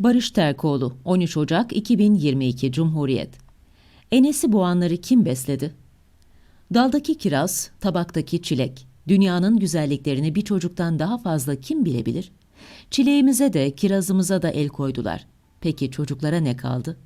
Barış Terkoğlu, 13 Ocak 2022 Cumhuriyet. Enesi boğanları kim besledi? Daldaki kiraz, tabaktaki çilek. Dünyanın güzelliklerini bir çocuktan daha fazla kim bilebilir? Çileğimize de kirazımıza da el koydular. Peki çocuklara ne kaldı?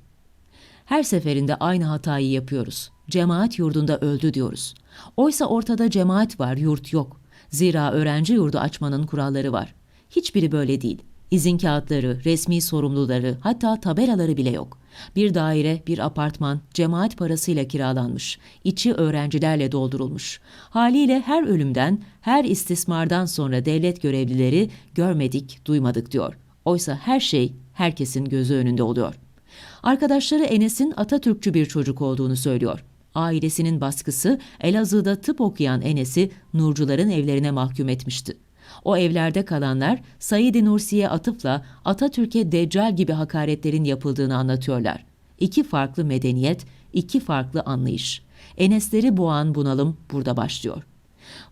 Her seferinde aynı hatayı yapıyoruz. Cemaat yurdunda öldü diyoruz. Oysa ortada cemaat var, yurt yok. Zira öğrenci yurdu açmanın kuralları var. Hiçbiri böyle değil. İzin kağıtları, resmi sorumluları, hatta tabelaları bile yok. Bir daire, bir apartman cemaat parasıyla kiralanmış. İçi öğrencilerle doldurulmuş. Haliyle her ölümden, her istismardan sonra devlet görevlileri görmedik, duymadık diyor. Oysa her şey herkesin gözü önünde oluyor. Arkadaşları Enes'in Atatürkçü bir çocuk olduğunu söylüyor. Ailesinin baskısı Elazığ'da tıp okuyan Enes'i Nurcuların evlerine mahkum etmişti. O evlerde kalanlar Said-i Nursi'ye atıfla Atatürk'e deccal gibi hakaretlerin yapıldığını anlatıyorlar. İki farklı medeniyet, iki farklı anlayış. Enesleri boğan bunalım burada başlıyor.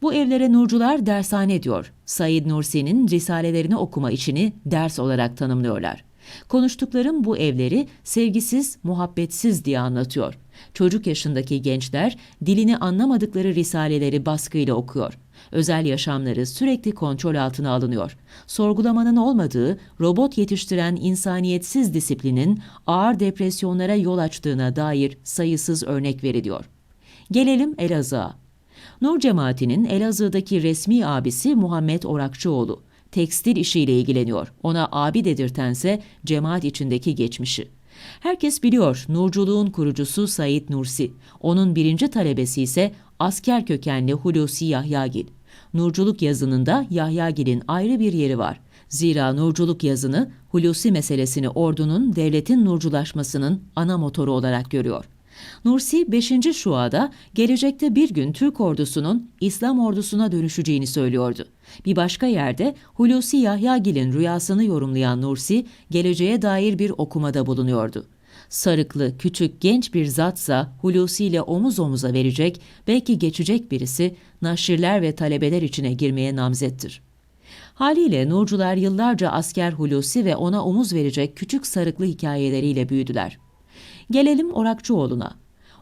Bu evlere Nurcular dershane diyor. Said Nursi'nin risalelerini okuma işini ders olarak tanımlıyorlar. Konuştuklarım bu evleri sevgisiz, muhabbetsiz diye anlatıyor. Çocuk yaşındaki gençler dilini anlamadıkları risaleleri baskıyla okuyor. Özel yaşamları sürekli kontrol altına alınıyor. Sorgulamanın olmadığı, robot yetiştiren insaniyetsiz disiplinin ağır depresyonlara yol açtığına dair sayısız örnek veriliyor. Gelelim Elazığ'a. Nur cemaatinin Elazığ'daki resmi abisi Muhammed Orakçıoğlu. Tekstil işiyle ilgileniyor. Ona abi dedirtense cemaat içindeki geçmişi. Herkes biliyor Nurculuğun kurucusu Said Nursi. Onun birinci talebesi ise asker kökenli Hulusi Yahyagil. Nurculuk yazınında Yahyagil'in ayrı bir yeri var. Zira nurculuk yazını Hulusi meselesini ordunun devletin nurculaşmasının ana motoru olarak görüyor. Nursi 5. Şua'da gelecekte bir gün Türk ordusunun İslam ordusuna dönüşeceğini söylüyordu. Bir başka yerde Hulusi Yahyagil'in rüyasını yorumlayan Nursi geleceğe dair bir okumada bulunuyordu. Sarıklı, küçük, genç bir zatsa Hulusi ile omuz omuza verecek, belki geçecek birisi naşirler ve talebeler içine girmeye namzettir. Haliyle Nurcular yıllarca asker Hulusi ve ona omuz verecek küçük sarıklı hikayeleriyle büyüdüler. Gelelim Orakçıoğlu'na.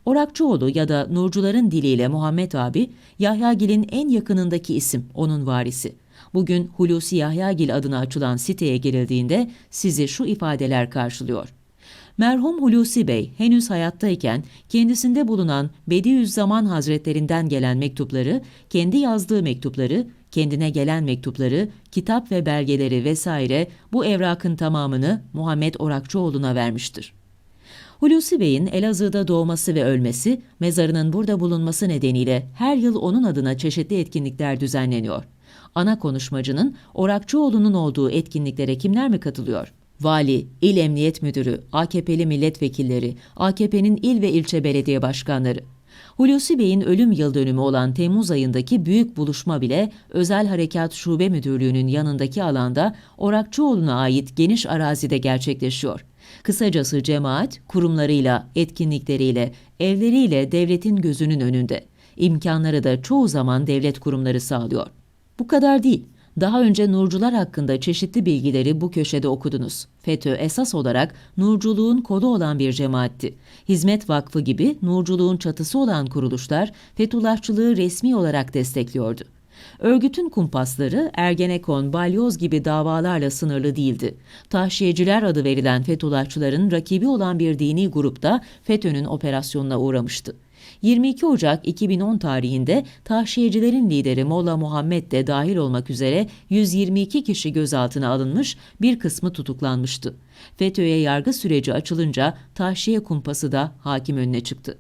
Orakçıoğlu ya da Nurcuların diliyle Muhammed abi, Yahyagil'in en yakınındaki isim, onun varisi. Bugün Hulusi Yahyagil adına açılan siteye girildiğinde sizi şu ifadeler karşılıyor. Merhum Hulusi Bey henüz hayattayken kendisinde bulunan Bediüzzaman Hazretlerinden gelen mektupları, kendi yazdığı mektupları, kendine gelen mektupları, kitap ve belgeleri vesaire bu evrakın tamamını Muhammed Orakçıoğlu'na vermiştir. Hulusi Bey'in Elazığ'da doğması ve ölmesi, mezarının burada bulunması nedeniyle her yıl onun adına çeşitli etkinlikler düzenleniyor. Ana konuşmacının Orakçıoğlu'nun olduğu etkinliklere kimler mi katılıyor? Vali, İl Emniyet Müdürü, AKP'li milletvekilleri, AKP'nin il ve ilçe belediye başkanları. Hulusi Bey'in ölüm yıl dönümü olan Temmuz ayındaki büyük buluşma bile Özel Harekat Şube Müdürlüğü'nün yanındaki alanda Orakçıoğlu'na ait geniş arazide gerçekleşiyor. Kısacası cemaat kurumlarıyla, etkinlikleriyle, evleriyle devletin gözünün önünde. İmkanları da çoğu zaman devlet kurumları sağlıyor. Bu kadar değil. Daha önce Nurcular hakkında çeşitli bilgileri bu köşede okudunuz. FETÖ esas olarak Nurculuğun kodu olan bir cemaatti. Hizmet Vakfı gibi Nurculuğun çatısı olan kuruluşlar Fethullahçılığı resmi olarak destekliyordu. Örgütün kumpasları Ergenekon, Balyoz gibi davalarla sınırlı değildi. Tahşiyeciler adı verilen Fethullahçıların rakibi olan bir dini grupta FETÖ'nün operasyonuna uğramıştı. 22 Ocak 2010 tarihinde tahşiyecilerin lideri Molla Muhammed de dahil olmak üzere 122 kişi gözaltına alınmış, bir kısmı tutuklanmıştı. FETÖ'ye yargı süreci açılınca tahşiye kumpası da hakim önüne çıktı.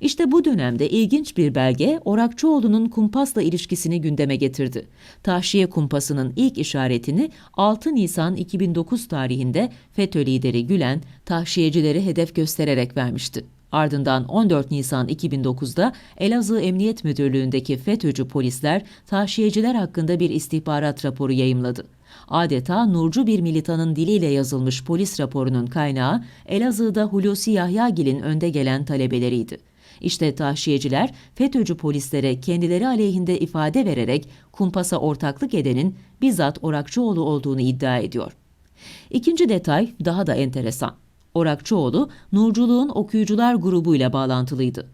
İşte bu dönemde ilginç bir belge Orakçıoğlu'nun kumpasla ilişkisini gündeme getirdi. Tahşiye kumpasının ilk işaretini 6 Nisan 2009 tarihinde FETÖ lideri Gülen tahşiyecileri hedef göstererek vermişti. Ardından 14 Nisan 2009'da Elazığ Emniyet Müdürlüğü'ndeki FETÖ'cü polisler tahşiyeciler hakkında bir istihbarat raporu yayımladı. Adeta nurcu bir militanın diliyle yazılmış polis raporunun kaynağı Elazığ'da Hulusi Yahyagil'in önde gelen talebeleriydi. İşte tahşiyeciler FETÖ'cü polislere kendileri aleyhinde ifade vererek kumpasa ortaklık edenin bizzat Orakçıoğlu olduğunu iddia ediyor. İkinci detay daha da enteresan. Orakçıoğlu, Nurculuğun okuyucular grubuyla bağlantılıydı.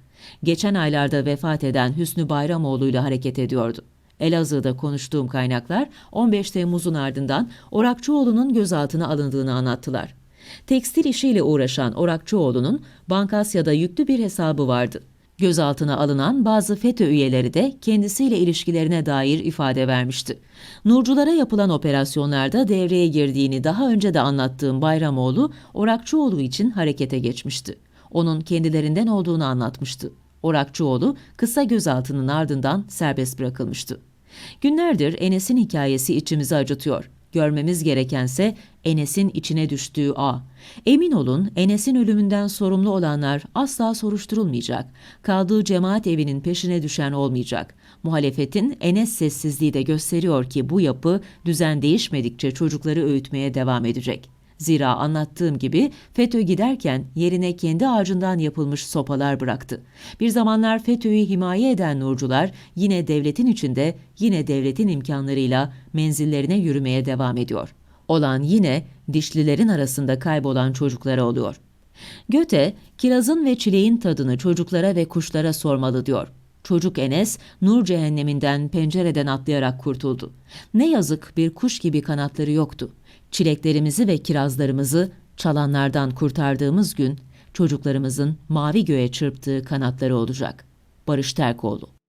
Geçen aylarda vefat eden Hüsnü Bayramoğlu ile hareket ediyordu. Elazığ'da konuştuğum kaynaklar 15 Temmuz'un ardından Orakçıoğlu'nun gözaltına alındığını anlattılar. Tekstil işiyle uğraşan Orakçıoğlu'nun Bankasya'da yüklü bir hesabı vardı. Gözaltına alınan bazı FETÖ üyeleri de kendisiyle ilişkilerine dair ifade vermişti. Nurculara yapılan operasyonlarda devreye girdiğini daha önce de anlattığım Bayramoğlu, Orakçıoğlu için harekete geçmişti. Onun kendilerinden olduğunu anlatmıştı. Orakçıoğlu kısa gözaltının ardından serbest bırakılmıştı. Günlerdir Enes'in hikayesi içimizi acıtıyor. Görmemiz gerekense Enes'in içine düştüğü ağ. Emin olun Enes'in ölümünden sorumlu olanlar asla soruşturulmayacak. Kaldığı cemaat evinin peşine düşen olmayacak. Muhalefetin Enes sessizliği de gösteriyor ki bu yapı düzen değişmedikçe çocukları öğütmeye devam edecek. Zira anlattığım gibi FETÖ giderken yerine kendi ağacından yapılmış sopalar bıraktı. Bir zamanlar FETÖ'yü himaye eden nurcular yine devletin içinde, yine devletin imkanlarıyla menzillerine yürümeye devam ediyor. Olan yine dişlilerin arasında kaybolan çocuklara oluyor. Göte, kirazın ve çileğin tadını çocuklara ve kuşlara sormalı diyor. Çocuk Enes, nur cehenneminden pencereden atlayarak kurtuldu. Ne yazık bir kuş gibi kanatları yoktu. Çileklerimizi ve kirazlarımızı çalanlardan kurtardığımız gün çocuklarımızın mavi göğe çırptığı kanatları olacak. Barış Terkoğlu